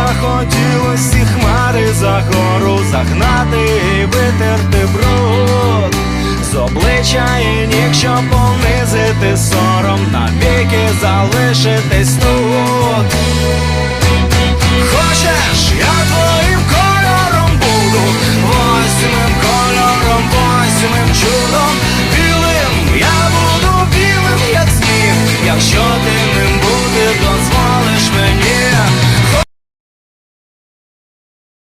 Захотілось ці хмари за гору загнати і витерти бруд з обличчя і ніг, щоб понизити сором, навіки залишитись тут.